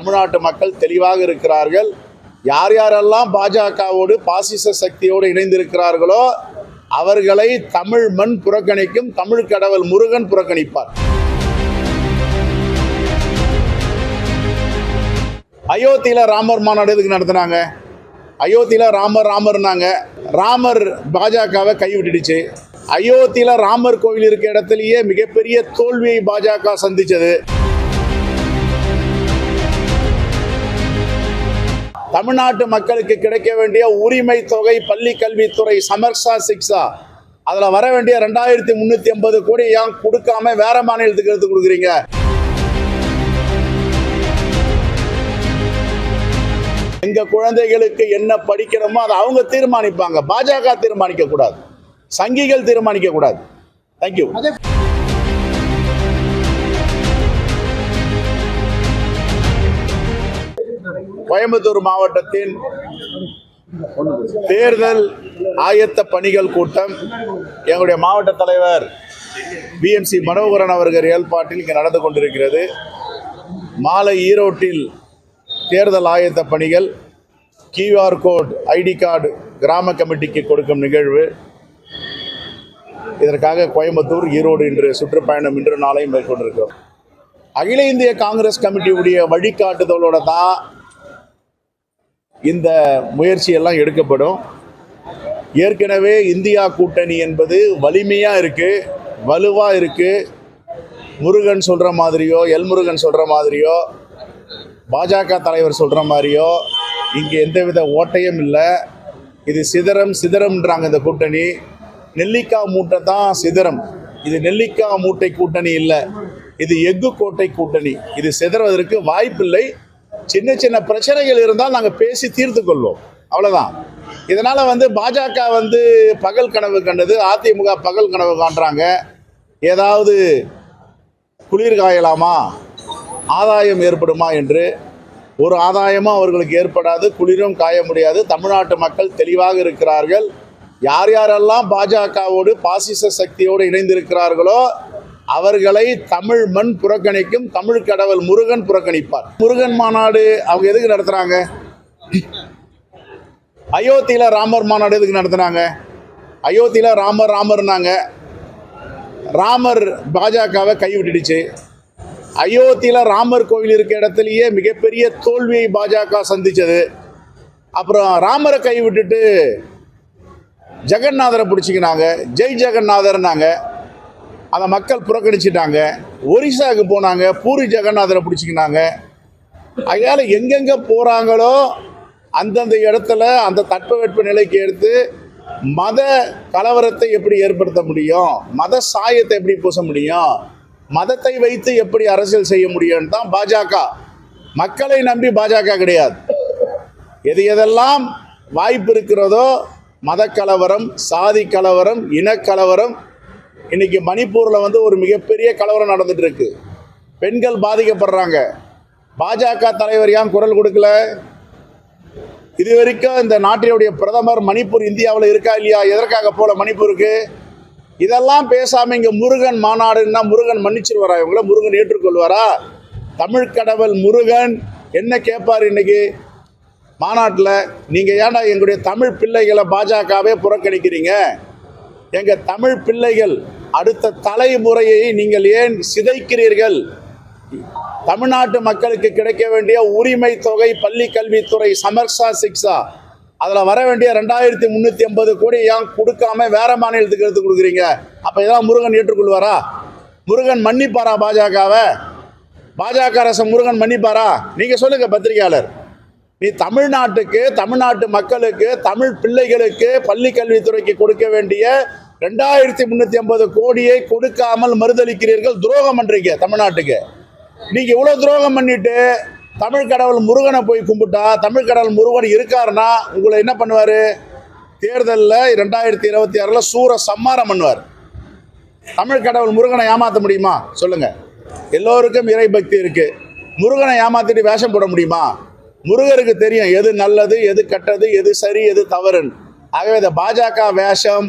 தமிழ்நாட்டு மக்கள் தெளிவாக இருக்கிறார்கள். யார் யாரெல்லாம் பாஜகவோடு பாசிச சக்தியோடு இணைந்திருக்கிறார்களோ அவர்களை தமிழ் மண் புறக்கணிக்கும் தமிழ் கடவுள் முருகன் புறக்கணிப்பார். அயோத்தியில ராமர் மாநாடு எதுக்கு அயோத்தியில ராமர் ராமர்னாங்க. ராமர் பாஜகவை கைவிட்டுடுச்சு. அயோத்தியில ராமர் கோவில் இருக்க இடத்துலயே மிகப்பெரிய தோல்வியை பாஜக சந்திச்சது. தமிழ்நாட்டு மக்களுக்கு கிடைக்க வேண்டிய உரிமை தொகை பள்ளி கல்வித்துறை சமர்சா சிக்ஸா அதில் வர வேண்டிய ரெண்டாயிரத்தி முந்நூற்றி ஐம்பது கோடி ஏன் கொடுக்காம வேற மாநிலத்துக்கு எடுத்து கொடுக்குறீங்க? எங்க குழந்தைகளுக்கு என்ன படிக்கணுமோ அதை அவங்க தீர்மானிப்பாங்க. பாஜக தீர்மானிக்க கூடாது சங்கிகள் தீர்மானிக்க கூடாது தேங்க்யூ கோயம்புத்தூர் மாவட்டத்தின் தேர்தல் ஆயத்த பணிகள் கூட்டம். எங்களுடைய மாவட்ட தலைவர் பிஎம்சி மனோகரன் அவர்கள் ஏற்பாட்டில் இங்கே நடந்து கொண்டிருக்கிறது. மாலை ஈரோட்டில் தேர்தல் ஆயத்த பணிகள் கியூஆர் கோட் ஐடி கார்டு கிராம கமிட்டிக்கு கொடுக்கும் நிகழ்வு. இதற்காக கோயம்புத்தூர் ஈரோடு இன்று சுற்றுப்பயணம் இன்று நாளையும் மேற்கொண்டிருக்கிறோம். அகில இந்திய காங்கிரஸ் கமிட்டியுடைய வழிகாட்டுதலோட தான் இந்த முயற்சியெல்லாம் எடுக்கப்படும். ஏற்கனவே இந்தியா கூட்டணி என்பது வலிமையாக இருக்குது வலுவாக இருக்குது முருகன் சொல்கிற மாதிரியோ எல் முருகன் சொல்கிற மாதிரியோ பாஜக தலைவர் சொல்கிற மாதிரியோ இங்கே எந்தவித ஓட்டையும் இல்லை. இது சிதறம் சிதறம்ன்றாங்க இந்த கூட்டணி. நெல்லிக்காய் மூட்டை தான் சிதறம். இது நெல்லிக்காய் மூட்டை கூட்டணி இல்லை. இது எஃகு கோட்டை கூட்டணி. இது சிதறுவதற்கு வாய்ப்பில்லை. சின்ன சின்ன பிரச்சனைகள் இருந்தால் நாங்கள் பேசி தீர்த்து கொள்வோம். அவ்வளோதான் இதனால் வந்து பாஜக வந்து பகல் கனவு கண்டது அதிமுக பகல் கனவு காண்றாங்க. ஏதாவது குளிர் காயலாமா? ஆதாயம் ஏற்படுமா என்று. ஒரு ஆதாயமும் அவர்களுக்கு ஏற்படாது குளிரும் காய முடியாது. தமிழ்நாட்டு மக்கள் தெளிவாக இருக்கிறார்கள். யார் யாரெல்லாம் பாஜகவோடு பாசிச சக்தியோடு இணைந்திருக்கிறார்களோ அவர்களை தமிழ் மண் புறக்கணிக்கும் தமிழ் கடவுள் முருகன் புறக்கணிப்பார். முருகன் மாநாடு அவங்க எதுக்கு நடத்துறாங்க? அயோத்தியில் ராமர் மாநாடு எதுக்கு நடத்துனாங்க அயோத்தியில் ராமர் ராமர்னாங்க. ராமர் பாஜகவை கைவிட்டுடுச்சு. அயோத்தியில் ராமர் கோவில் இருக்க இடத்துலயே மிகப்பெரிய தோல்வியை பாஜக சந்தித்தது அப்புறம் ராமரை கைவிட்டுட்டு ஜெகநாதரை பிடிச்சிக்கினாங்க. ஜெய் ஜெகநாதர்னாங்க. அந்த மக்கள் புறக்கணிச்சிட்டாங்க. ஒரிசாவுக்கு போனாங்க. பூரி ஜெகநாதரை பிடிச்சிக்கினாங்க. அதனால் எங்கெங்கே போகிறாங்களோ அந்தந்த இடத்துல அந்த தட்பவெட்ப நிலைக்கு எடுத்து மத கலவரத்தை எப்படி ஏற்படுத்த முடியும்? மத சாயத்தை எப்படி பூச முடியும்? மதத்தை வைத்து எப்படி அரசியல் செய்ய முடியும்னு தான் பாஜக. மக்களை நம்பி பாஜக கிடையாது. எது எதெல்லாம் வாய்ப்பு இருக்கிறதோ மத கலவரம் சாதி கலவரம் இனக்கலவரம் இன்றைக்கி மணிப்பூரில் வந்து ஒரு மிகப்பெரிய கலவரம் நடந்துட்டு இருக்கு பெண்கள் பாதிக்கப்படுறாங்க. பாஜக தலைவர் ஏன் குரல் கொடுக்கல? இது வரைக்கும் இந்த நாட்டினுடைய பிரதமர் மணிப்பூர் இந்தியாவில் இருக்கா இல்லையா? எதற்காக போல மணிப்பூருக்கு? இதெல்லாம் பேசாமல் இங்கே முருகன் மாநாடுன்னா முருகன் மன்னிச்சிருவாரா? இவங்கள முருகன் ஏற்றுக்கொள்வாரா? தமிழ் கடவுள் முருகன் என்ன கேட்பார் இன்னைக்கு? மாநாட்டில் நீங்கள் ஏன்டா எங்களுடைய தமிழ் பிள்ளைகளை பாஜகவே புறக்கணிக்கிறீங்க? எங்கள் தமிழ் பிள்ளைகள் அடுத்த தலைமுறையை நீங்கள் ஏன் சிதைக்கிறீர்கள்? தமிழ்நாட்டு மக்களுக்கு கிடைக்க வேண்டிய உரிமை தொகை பள்ளி கல்வித்துறை சமர்சா சிக்ஸா அதில் வர வேண்டிய ரெண்டாயிரத்தி முந்நூற்றி ஐம்பது கோடி ஏன் கொடுக்காம வேற மாநிலத்துக்கு எடுத்து கொடுக்குறீங்க? அப்போ இதெல்லாம் முருகன் ஏற்றுக்கொள்வாரா? முருகன் மன்னிப்பாரா பாஜகவை? பாஜக அரசு முருகன் மன்னிப்பாரா? நீங்கள் சொல்லுங்கள் பத்திரிகையாளர். நீ தமிழ்நாட்டுக்கு தமிழ்நாட்டு மக்களுக்கு தமிழ் பிள்ளைகளுக்கு பள்ளி கல்வித்துறைக்கு கொடுக்க வேண்டிய ரெண்டாயிரத்தி முந்நூற்றி ஐம்பது கோடியை கொடுக்காமல் மறுதளிக்கிறீர்கள் துரோகம் பண்றீங்க தமிழ்நாட்டுக்கு. நீங்க இவ்வளவு துரோகம் பண்ணிட்டு தமிழ் கடவுள் முருகனை போய் கும்பிட்டா தமிழ் கடவுள் முருகன் இருக்காருன்னா உங்களை என்ன பண்ணுவார்? தேர்தலில் ரெண்டாயிரத்தி இருபத்தி ஆறில் சூர சம்மாரம் பண்ணுவார். தமிழ் கடவுள் முருகனை ஏமாற்ற முடியுமா? சொல்லுங்க. எல்லோருக்கும் இறை பக்தி இருக்கு. முருகனை ஏமாத்திட்டு வேஷம் போட முடியுமா? முருகருக்கு தெரியும் எது நல்லது எது கெட்டது எது சரி எது தவறுன்னு. ஆகவே இந்த பாஜக வேஷம்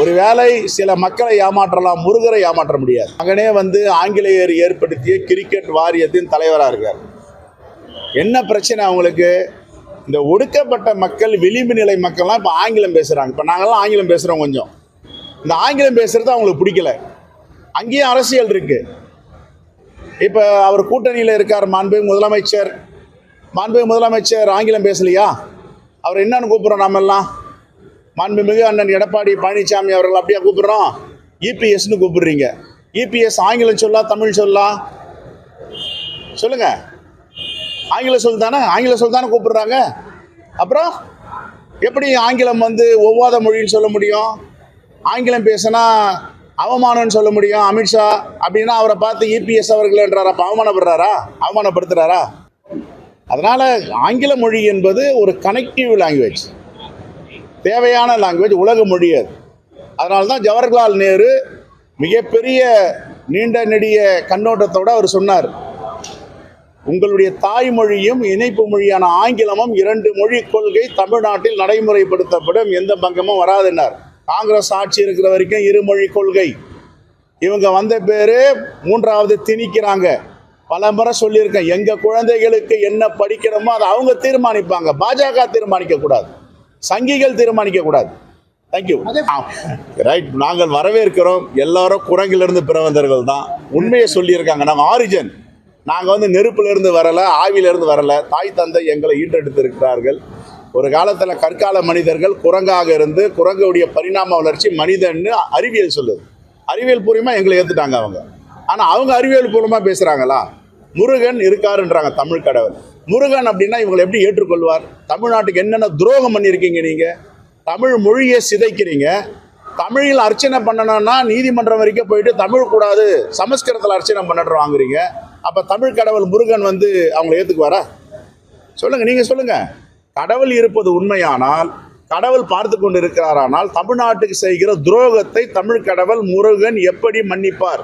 ஒருவேளை சில மக்களை ஏமாற்றலாம் முருகரை ஏமாற்ற முடியாது. மகனே வந்து ஆங்கிலேயர் ஏற்படுத்திய கிரிக்கெட் வாரியத்தின் தலைவராக இருக்கார். என்ன பிரச்சனை அவங்களுக்கு? இந்த ஒடுக்கப்பட்ட மக்கள் விளிம்பு நிலை மக்கள்லாம் இப்போ ஆங்கிலம் பேசுகிறாங்க இப்போ நாங்கள்லாம் ஆங்கிலம் பேசுகிறோம் கொஞ்சம். இந்த ஆங்கிலம் பேசுகிறது அவங்களுக்கு பிடிக்கல. அங்கேயும் அரசியல் இருக்குது இப்போ அவர் கூட்டணியில் இருக்கார் மாண்பு முதலமைச்சர். மாண்புமிகு முதலமைச்சர் ஆங்கிலம் பேசலையா? அவர் என்னன்னு கூப்பிட்றோம் நாமெல்லாம். மாண்புமிகு அண்ணன் எடப்பாடி பழனிசாமி அவர்கள் அப்படியே கூப்பிட்றோம்? இபிஎஸ்னு கூப்பிடுறீங்க. இபிஎஸ் ஆங்கிலம் சொல்லா தமிழ் சொல்லா? சொல்லுங்க. ஆங்கில சொல் தானே? ஆங்கில சொல் தானே கூப்பிடுறாங்க. அப்புறம் எப்படி ஆங்கிலம் வந்து ஒவ்வாத மொழின்னு சொல்ல முடியும்? ஆங்கிலம் பேசினா அவமானம்னு சொல்ல முடியும் அமித்ஷா. அப்படின்னா அவரை பார்த்து இபிஎஸ் அவர்கள் என்றாரா அப்போ அவமானப்படுறாரா? அவமானப்படுத்துறாரா? அதனால் ஆங்கில மொழி என்பது ஒரு கனெக்டிவ் லாங்குவேஜ் தேவையான லாங்குவேஜ் உலக மொழி அது. அதனால தான் ஜவஹர்லால் நேரு மிகப்பெரிய நீண்ட நெடிய கண்ணோட்டத்தோடு அவர் சொன்னார். உங்களுடைய தாய்மொழியும் இணைப்பு மொழியான ஆங்கிலமும் இரண்டு மொழி கொள்கை தமிழ்நாட்டில் நடைமுறைப்படுத்தப்படும். எந்த பங்கமும் வராதுன்னார். காங்கிரஸ் ஆட்சி இருக்கிற வரைக்கும் இருமொழி கொள்கை. இவங்க வந்த பேர் மூன்றாவது திணிக்கிறாங்க. பல முறை சொல்லியிருக்கேன் எங்க குழந்தைகளுக்கு என்ன படிக்கணுமோ அதை அவங்க தீர்மானிப்பாங்க. பாஜக தீர்மானிக்க கூடாது சங்கிகள் தீர்மானிக்க கூடாது தேங்க்யூ ரைட் நாங்கள் வரவேற்கிறோம். எல்லாரும் குரங்கிலிருந்து பிறவந்தர்கள் தான். உண்மையை சொல்லியிருக்காங்க. நம்ம ஆரிஜன் நாங்கள் வந்து நெருப்பிலிருந்து வரல ஆவியிலிருந்து வரல. தாய் தந்தை எங்களை ஈட்டெடுத்திருக்கிறார்கள் ஒரு காலத்தில் கற்கால மனிதர்கள் குரங்காக இருந்து குரங்குடைய பரிணாம வளர்ச்சி மனிதன்னு அறிவியல் சொல்லுது. அறிவியல் பூர்வமாக எங்களை ஏற்றுட்டாங்க அவங்க. ஆனால் அவங்க அறிவியல் பூர்வமாக பேசுகிறாங்களா முருகன் இருக்காருன்றாங்க தமிழ் கடவுள். முருகன் அப்படின்னா இவங்களை எப்படி ஏற்றுக்கொள்வார்? தமிழ்நாட்டுக்கு என்னென்ன துரோகம் பண்ணியிருக்கீங்க நீங்கள் தமிழ் மொழியை சிதைக்கிறீங்க. தமிழில் அர்ச்சனை பண்ணணும்னா நீதிமன்றம் வரைக்கும் போயிட்டு தமிழ் கூடாது சமஸ்கிருதத்தில் அர்ச்சனை பண்ணுற வாங்குறீங்க. அப்போ தமிழ் கடவுள் முருகன் வந்து அவங்களை ஏற்றுக்குவாரா சொல்லுங்கள் நீங்கள் சொல்லுங்கள் கடவுள் இருப்பது உண்மையானால் கடவுள் பார்த்து கொண்டு இருக்கிறாரானால் தமிழ்நாட்டுக்கு செய்கிற துரோகத்தை தமிழ் கடவுள் முருகன் எப்படி மன்னிப்பார்?